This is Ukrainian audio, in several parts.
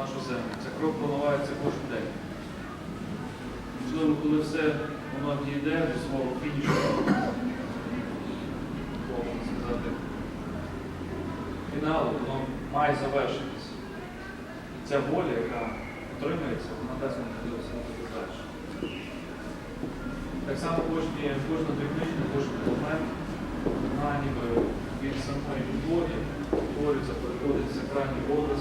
нашу землю. Ця кров проливається кожен день. Можливо, коли все воно дійде до свого фінішу, сказати, фіналу, воно має завершитись. Ця воля, яка отримується, вона дасть нам рухатись далі. Так само кожні, кожна дрібничка, кожен елемент, вона ніби від самої любові творюється, переходить в сакральні образи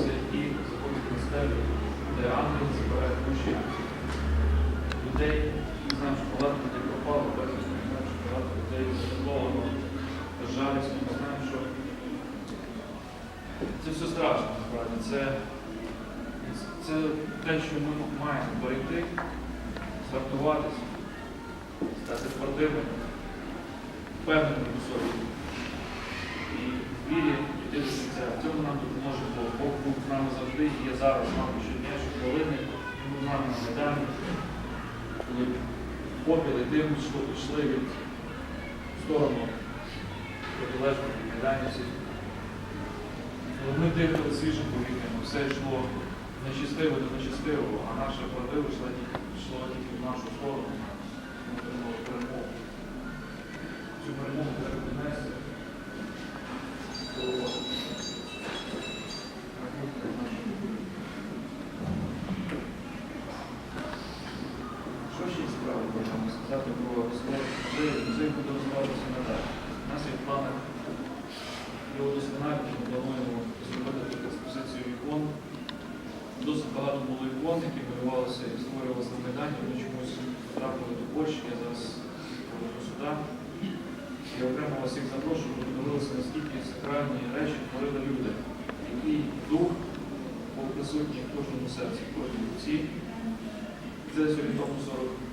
Що багато людей пропало, знаємо, що багато людей задоволено, безжалісно. Ми знаємо, що це все страшно, насправді. Це, це те, що ми маємо перейти, згартуватися, стати твердими, впевненими в собі. І вірі йти до кінця. В цьому нам допоможе Бог. Бог був з нами завжди і є зараз з нами щодня, щохвилини. Був з нами на Майдані, коли попіли дим що йшли від сторону протилежної від майданівців. Ми дихали свіжим повітрям, все йшло нечистиво до нечистивого, а наше правдива йшло тільки в нашу сторону. Сказати про слово музей? Буде розвиватися надалі. У нас є в планах його удосконалення, ми плануємо зробити тут експозицію ікон. Досить багато було ікон, які малювалися і створювалися на Майдані, вони чомусь потрапили до Польщі, я зараз поверну сюди. Я окремо вас всіх запрошую, щоб ви подивилися, наскільки сакральні речі творили люди, який дух був присутній в кожному серці, в кожній руці. Це орієнтовно 40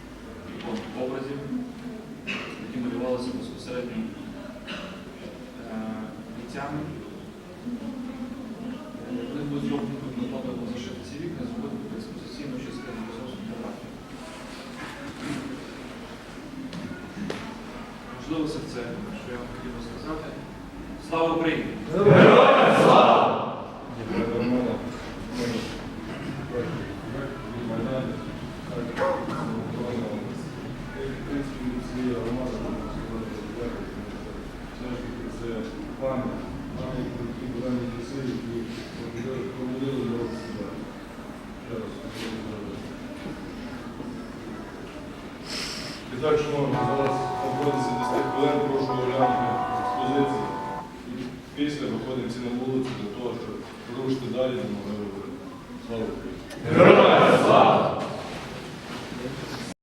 ікон образів, які малювалися безпосередньо е, митцями. Е, Вони будуть зроблені тут на плану зашити ці вікна, зробити експозиційну частину зовсім фотографію. Можливо, все це, що я вам хотів би сказати. Слава Україні! І так, шановні, зараз обходиться 10 хвилин, прошу оглянути експозиції. І після виходимо на вулицю для того, щоб рушити далі, могли говорити. Слава Україні!